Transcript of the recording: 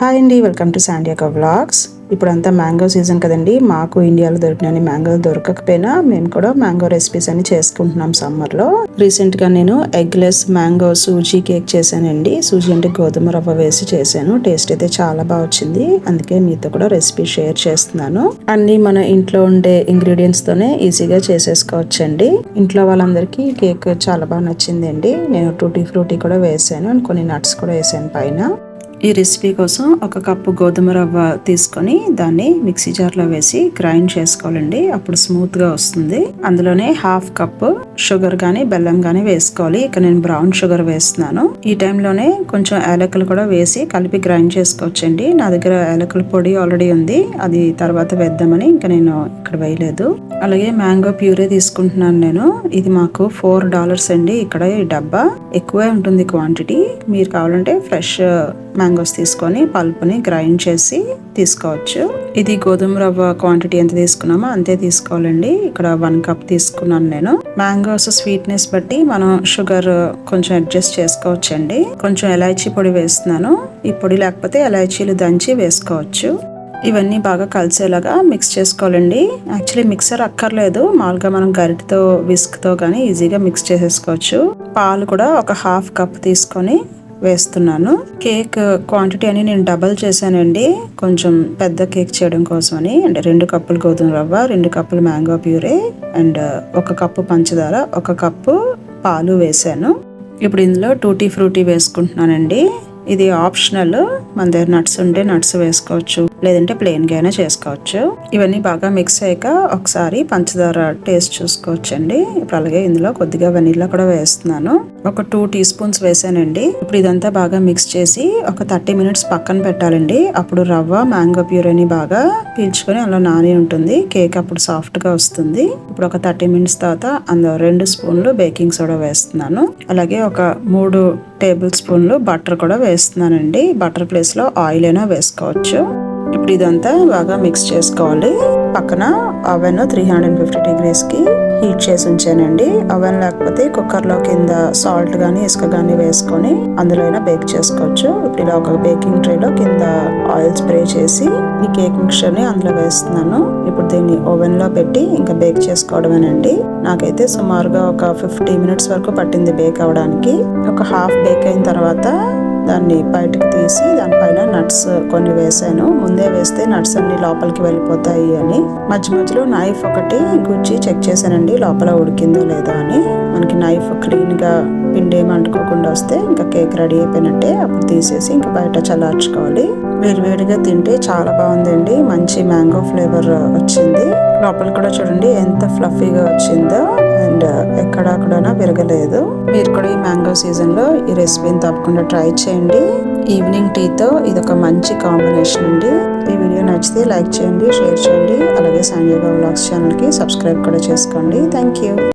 Hi అండి welcome to శాండియాకా vlogs. ఇప్పుడంతా మ్యాంగో సీజన్ కదండి మాకు ఇండియాలో దొరికిన మ్యాంగోలు దొరకకపోయినా మేము కూడా మ్యాంగో రెసిపీస్ అని చేసుకుంటున్నాం సమ్మర్లో రీసెంట్గా నేను ఎగ్లెస్ మ్యాంగో సూజీ కేక్ చేశానండి. సూజీ అంటే గోధుమ రవ్వ వేసి చేశాను. టేస్ట్ అయితే చాలా బాగా వచ్చింది. అందుకే మీతో కూడా రెసిపీ షేర్ చేస్తున్నాను. అన్ని మన ఇంట్లో ఉండే ఇంగ్రీడియంట్స్ తోనే ఈజీగా చేసేసుకోవచ్చండి. ఇంట్లో వాళ్ళందరికీ కేక్ చాలా బాగా నచ్చిందండి. నేను టూటీ ఫ్రూటీ కూడా వేసాను. కొన్ని నట్స్ కూడా వేసాను పైన. ఈ రెసిపీ కోసం ఒక కప్పు గోధుమ రవ్వ తీసుకొని దాన్ని మిక్సీ జార్లో వేసి గ్రైండ్ చేసుకోవాలండి. అప్పుడు స్మూత్గా వస్తుంది. అందులోనే హాఫ్ కప్పు షుగర్ కానీ బెల్లం కానీ వేసుకోవాలి. ఇక నేను బ్రౌన్ షుగర్ వేస్తున్నాను. ఈ టైంలోనే కొంచెం ఏలకలు కూడా వేసి కలిపి గ్రైండ్ చేసుకోవచ్చండి. నా దగ్గర ఏలకల పొడి ఆల్రెడీ ఉంది. అది తర్వాత వేద్దామని ఇంకా నేను ఇక్కడ వేయలేదు. అలాగే మ్యాంగో ప్యూరే తీసుకుంటున్నాను నేను. ఇది మాకు ఫోర్ డాలర్స్ అండి. ఇక్కడ ఈ డబ్బా ఎక్కువే ఉంటుంది క్వాంటిటీ. మీరు కావాలంటే ఫ్రెష్ మ్యాంగోస్ తీసుకొని పల్పుని గ్రైండ్ చేసి తీసుకోవచ్చు. ఇది గోధుమ రవ్వ క్వాంటిటీ ఎంత తీసుకున్నామో అంతే తీసుకోవాలండి. ఇక్కడ వన్ కప్ తీసుకున్నాను నేను. మ్యాంగోస్ స్వీట్నెస్ బట్టి మనం షుగర్ కొంచెం అడ్జస్ట్ చేసుకోవచ్చండి. కొంచెం ఎలాచీ పొడి వేస్తున్నాను. ఈ పొడి లేకపోతే ఎలాచీలు దంచి వేసుకోవచ్చు. ఇవన్నీ బాగా కలిసేలాగా మిక్స్ చేసుకోవాలండి. యాక్చువల్లీ మిక్సర్ అక్కర్లేదు. మామూలుగా మనం గరిటతో విస్క్తో కానీ ఈజీగా మిక్స్ చేసేసుకోవచ్చు. పాలు కూడా ఒక హాఫ్ కప్ తీసుకొని వేస్తున్నాను. కేక్ క్వాంటిటీ అని నేను డబల్ చేశానండి. కొంచెం పెద్ద కేక్ చేయడం కోసమని. అంటే రెండు కప్పులు గోధుమ రవ్వ రెండు కప్పులు మ్యాంగో ప్యూరే అండ్ ఒక కప్పు పంచదార ఒక కప్పు పాలు వేసాను ఇప్పుడు ఇందులో టూటీ ఫ్రూటీ వేసుకుంటున్నానండి. ఇది ఆప్షనల్ మన దగ్గర నట్స్ ఉంటే నట్స్ వేసుకోవచ్చు. లేదంటే ప్లెయిన్గా అయినా చేసుకోవచ్చు. ఇవన్నీ బాగా మిక్స్ అయ్యాక ఒకసారి పంచదార టేస్ట్ చూసుకోవచ్చండి. ఇప్పుడు అలాగే ఇందులో కొద్దిగా వెనీలా కూడా వేస్తున్నాను. ఒక టూ టీ స్పూన్స్ వేసానండి. ఇప్పుడు ఇదంతా బాగా మిక్స్ చేసి ఒక థర్టీ మినిట్స్ పక్కన పెట్టాలండి. అప్పుడు రవ్వ మ్యాంగో ప్యూరేని బాగా పీల్చుకొని అందులో నాని ఉంటుంది. కేక్ అప్పుడు సాఫ్ట్గా వస్తుంది. ఇప్పుడు ఒక థర్టీ మినిట్స్ తర్వాత అందులో రెండు స్పూన్లు బేకింగ్ సోడా వేస్తున్నాను. అలాగే ఒక మూడు టేబుల్ స్పూన్లు బటర్ కూడా వేస్తున్నానండి. బటర్ ప్లేస్లో ఆయిల్ అయినా వేసుకోవచ్చు. ఇప్పుడు ఇదంతా బాగా మిక్స్ చేసుకోవాలి. పక్కన అవెన్ త్రీ హండ్రెడ్ ఫిఫ్టీ డిగ్రీస్కి హీట్ చేసి ఉంచానండి. అవెన్ లేకపోతే కుక్కర్లో కింద సాల్ట్ కానీ ఇసుక కానీ వేసుకొని అందులో అయినా బేక్ చేసుకోవచ్చు. ఇప్పుడు ఇలా ఒక బేకింగ్ ట్రేలో కింద ఆయిల్ స్ప్రే చేసి ఈ కేక్ మిక్చర్ని అందులో వేస్తున్నాను. ఇప్పుడు దీన్ని ఓవెన్లో పెట్టి ఇంకా బేక్ చేసుకోవడమేనండి. నాకైతే సుమారుగా ఒక ఫిఫ్టీ మినిట్స్ వరకు పట్టింది బేక్ అవడానికి. ఒక హాఫ్ బేక్ అయిన తర్వాత దాన్ని బయటకు తీసి దానిపైన నట్స్ కొన్ని వేసాను ముందే వేస్తే నట్స్ అన్ని లోపలికి వెళ్ళిపోతాయి అని. మధ్య మధ్యలో నైఫ్ ఒకటి గుచ్చి చెక్ చేశానండి లోపల ఉడికిందో లేదో అని. మనకి నైఫ్ క్లీన్గా పిండి ఏమి అంటుకోకుండా వస్తే ఇంకా కేక్ రెడీ అయిపోయినట్టే అప్పుడు తీసేసి ఇంకా బయట చల్లార్చుకోవాలి. వేడివేడిగా తింటే చాలా బాగుందండి. మంచి మ్యాంగో ఫ్లేవర్ వచ్చింది. లోపల కూడా చూడండి ఎంత ఫ్లఫీగా వచ్చిందో. అండ్ ఎక్కడక్కడ విరగలేదు మీరు కూడా ఈ మ్యాంగో సీజన్లో ఈ రెసిపీని తప్పకుండా ట్రై చేయండి. ఈవినింగ్ టీతో ఇది ఒక మంచి కాంబినేషన్ అండి. ఈ వీడియో నచ్చితే లైక్ చేయండి షేర్ చేయండి. అలాగే సాంగ్యోగా వ్లాగ్స్ ఛానల్కి సబ్స్క్రైబ్ కూడా చేసుకోండి. Thank you.